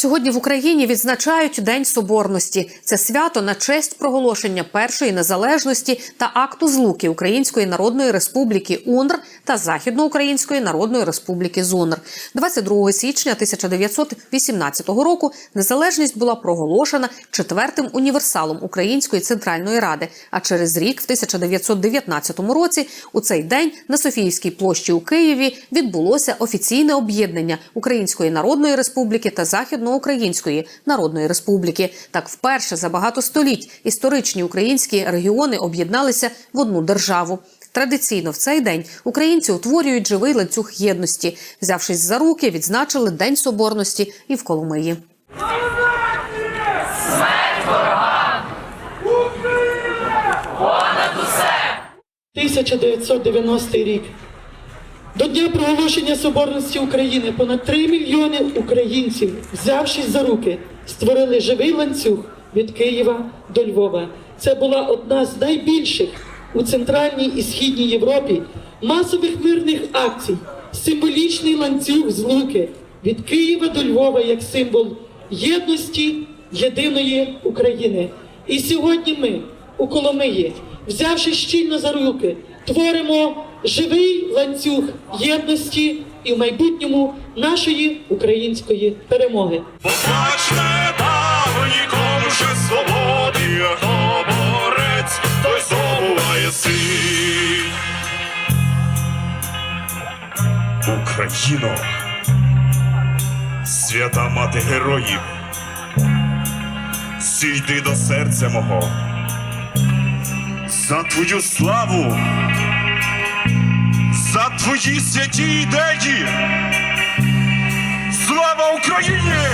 Сьогодні в Україні відзначають День Соборності. Це свято на честь проголошення першої незалежності та акту злуки Української Народної Республіки УНР та Західноукраїнської Народної Республіки ЗУНР. 22 січня 1918 року незалежність була проголошена четвертим універсалом Української центральної ради. А через рік, в 1919 році, у цей день на Софіївській площі у Києві відбулося офіційне об'єднання Української Народної Республіки та Західноукраїнської Народної Республіки. Так, вперше за багато століть історичні українські регіони об'єдналися в одну державу. Традиційно в цей день українці утворюють живий ланцюг єдності. Взявшись за руки, відзначили День Соборності і в Коломиї. 1990 рік. До дня проголошення соборності України понад 3 мільйони українців, взявшись за руки, створили живий ланцюг від Києва до Львова. Це була одна з найбільших у центральній і східній Європі масових мирних акцій, символічний ланцюг злуки від Києва до Львова як символ єдності єдиної України. І сьогодні ми у Коломиї, взявши щільно за руки, творимо живий ланцюг єдності і в майбутньому нашої української перемоги. Поплач не нікому же свободи, хто борець, той здобуває силь. Україно, свята мати героїв, сійди до серця мого, за твою славу, за твої святі ідеї. Слава Україні!